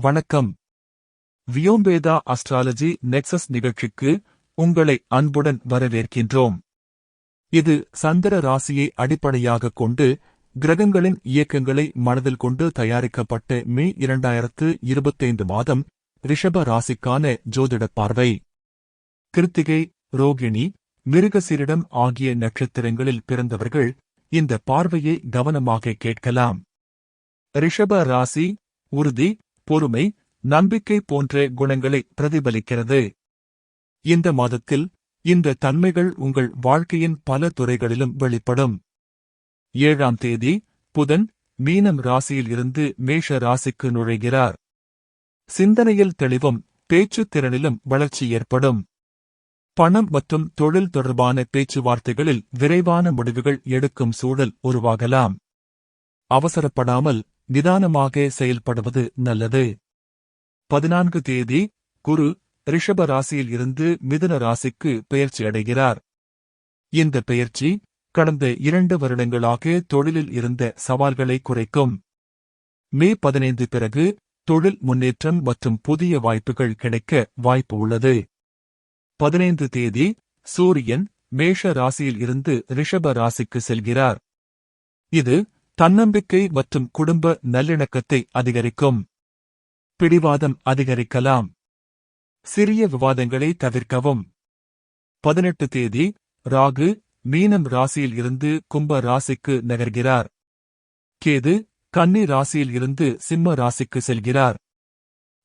வணக்கம். வியோம்பேதா astrology nexus நிகழ்ச்சிக்கு உங்களை அன்புடன் வரவேற்கின்றோம். இது சந்திர ராசியை அடிப்படையாகக் கொண்டு கிரகங்களின் இயக்கங்களை மனதில் கொண்டு தயாரிக்கப்பட்ட மே இரண்டாயிரத்து இருபத்தைந்து மாதம் ரிஷப ராசிக்கான ஜோதிட பார்வை. கிருத்திகை ரோகிணி மிருகசீரிடம் ஆகிய நட்சத்திரங்களில் பிறந்தவர்கள் இந்த பார்வையை கவனமாக கேட்கலாம். ரிஷப ராசி உறுதி பொறுமை நம்பிக்கை போன்ற குணங்களை பிரதிபலிக்கிறது. இந்த மாதத்தில் இந்த தன்மைகள் உங்கள் வாழ்க்கையின் பல துறைகளிலும் வெளிப்படும். ஏழாம் தேதி புதன் மீனம் ராசியில் இருந்து மேஷ ராசிக்கு நுழைகிறார். சிந்தனையில் தெளிவும் பேச்சுத் திறனிலும் வளர்ச்சி ஏற்படும். பணம் மற்றும் தொழில் தொடர்பான பேச்சுவார்த்தைகளில் விரைவான முடிவுகள் எடுக்கும் சூழல் உருவாகலாம். அவசரப்படாமல் நிதானமாக செயல்படுவது நல்லது. பதினான்கு தேதி குரு ரிஷப ராசியில் இருந்து மிதுன ராசிக்கு பெயர்ச்சி அடைகிறார். இந்த பெயர்ச்சி கடந்த இரண்டு வருடங்களாக தொழிலில் இருந்த சவால்களை குறைக்கும். மே பதினைந்து பிறகு தொழில் முன்னேற்றம் மற்றும் புதிய வாய்ப்புகள் கிடைக்க வாய்ப்பு உள்ளது. பதினைந்து தேதி சூரியன் மேஷ ராசியில் இருந்து ரிஷப ராசிக்கு செல்கிறார். இது தன்னம்பிக்கை மற்றும் குடும்ப நல்லிணக்கத்தை அதிகரிக்கும். பிடிவாதம் அதிகரிக்கலாம். சிறிய விவாதங்களை தவிர்க்கவும். பதினெட்டு தேதி ராகு மீனம் ராசியில் இருந்து கும்ப ராசிக்கு நகர்கிறார். கேது கன்னி ராசியில் இருந்து சிம்ம ராசிக்கு செல்கிறார்.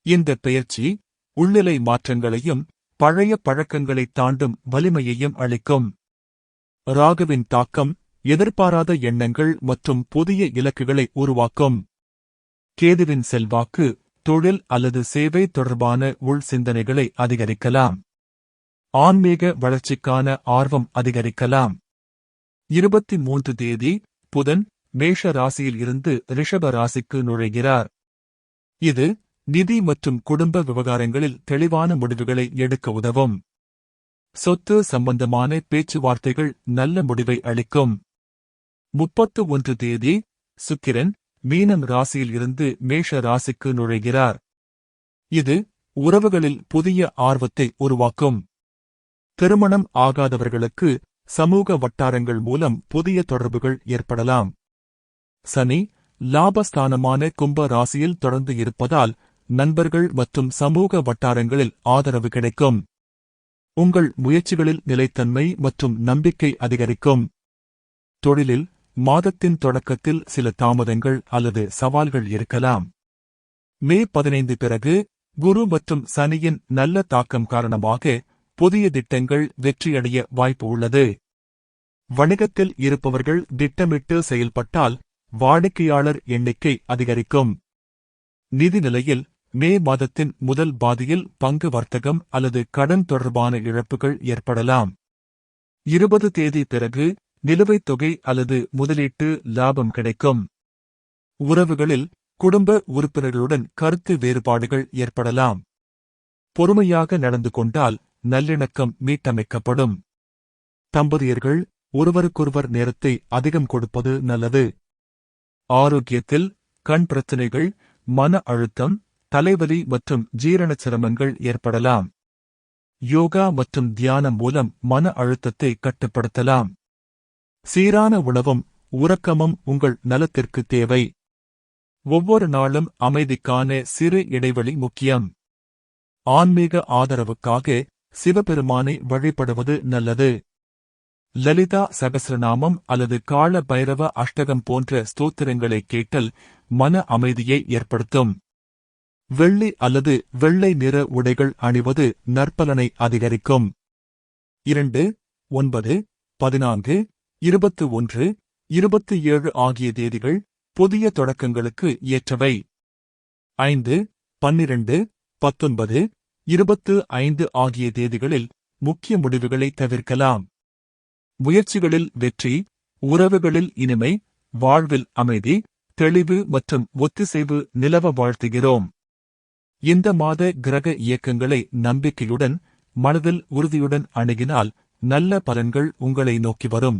இந்த பெயர்ச்சி உள்நிலை மாற்றங்களையும் பழைய பழக்கங்களை தாண்டும் வலிமையையும் அளிக்கும். ராகுவின் தாக்கம் எதிர்பாராத எண்ணங்கள் மற்றும் புதிய இலக்குகளை உருவாக்கும். கேதுவின் செல்வாக்கு தொழில் அல்லது சேவை தொடர்பான உள் சிந்தனைகளை அதிகரிக்கலாம். ஆன்மீக வளர்ச்சிக்கான ஆர்வம் அதிகரிக்கலாம். இருபத்தி மூன்று தேதி புதன் மேஷ ராசியில் இருந்து ரிஷப ராசிக்கு நுழைகிறார். இது நிதி மற்றும் குடும்ப விவகாரங்களில் தெளிவான முடிவுகளை எடுக்க உதவும். சொத்து சம்பந்தமான பேச்சுவார்த்தைகள் நல்ல முடிவை அளிக்கும். முப்பத்து ஒன்று தேதி சுக்கிரன் மீனம் ராசியில் இருந்து மேஷ ராசிக்கு நுழைகிறார். இது உறவுகளில் புதிய ஆர்வத்தை உருவாக்கும். திருமணம் ஆகாதவர்களுக்கு சமூக வட்டாரங்கள் மூலம் புதிய தொடர்புகள் ஏற்படலாம். சனி லாபஸ்தானமான கும்ப ராசியில் தொடர்ந்து இருப்பதால் நண்பர்கள் மற்றும் சமூக வட்டாரங்களில் ஆதரவு கிடைக்கும். உங்கள் முயற்சிகளில் நிலைத்தன்மை மற்றும் நம்பிக்கை அதிகரிக்கும். தொழிலில் மாதத்தின் தொடக்கத்தில் சில தாமதங்கள் அல்லது சவால்கள் இருக்கலாம். மே பதினைந்து பிறகு குரு மற்றும் சனியின் நல்ல தாக்கம் காரணமாக புதிய திட்டங்கள் வெற்றியடைய வாய்ப்பு உள்ளது. வணிகத்தில் இருப்பவர்கள் திட்டமிட்டு செயல்பட்டால் வாடிக்கையாளர் எண்ணிக்கை அதிகரிக்கும். நிதி நிலையில் மே மாதத்தின் முதல் பாதியில் பங்கு வர்த்தகம் அல்லது கடன் தொடர்பான இழப்புகள் ஏற்படலாம். இருபது தேதி பிறகு நிலுவைத் தொகை அல்லது முதலீட்டு லாபம் கிடைக்கும். உறவுகளில் குடும்ப உறுப்பினர்களுடன் கருத்து வேறுபாடுகள் ஏற்படலாம். பொறுமையாக நடந்து கொண்டால் நல்லிணக்கம் மீட்டமைக்கப்படும். தம்பதியர்கள் ஒருவருக்கொருவர் நேரத்தை அதிகம் கொடுப்பது நல்லது. ஆரோக்கியத்தில் கண் பிரச்சினைகள் மன அழுத்தம் தலைவலி மற்றும் ஜீரண சிரமங்கள் ஏற்படலாம். யோகா மற்றும் தியானம் மூலம் மன அழுத்தத்தை கட்டுப்படுத்தலாம். சீரான உணவும் உறக்கமும் உங்கள் நலத்திற்கு தேவை. ஒவ்வொரு நாளும் அமைதிக்கான சிறு இடைவெளி முக்கியம். ஆன்மீக ஆதரவுக்காக சிவபெருமானை வழிபடுவது நல்லது. லலிதா சகசிரநாமம் அல்லது கால பைரவ அஷ்டகம் போன்ற ஸ்தோத்திரங்களை கேட்டல் மன அமைதியை ஏற்படுத்தும். வெள்ளி அல்லது வெள்ளை நிற உடைகள் அணிவது நற்பலனை அதிகரிக்கும். இரண்டு ஒன்பது பதினான்கு இருபத்து ஒன்று இருபத்து ஏழு ஆகிய தேதிகள் புதிய தொடக்கங்களுக்கு ஏற்றவை. ஐந்து பன்னிரண்டு பத்தொன்பது இருபத்து ஐந்து ஆகிய தேதிகளில் முக்கிய முடிவுகளை தவிர்க்கலாம். முயற்சிகளில் வெற்றி உறவுகளில் இனிமை வாழ்வில் அமைதி தெளிவு மற்றும் ஒத்திசைவு நிலவ வாழ்த்துகிறோம். இந்த மாத கிரக இயக்கங்களை நம்பிக்கையுடன் மனதில் உறுதியுடன் அணுகினால் நல்ல பலன்கள் உங்களை நோக்கி வரும்.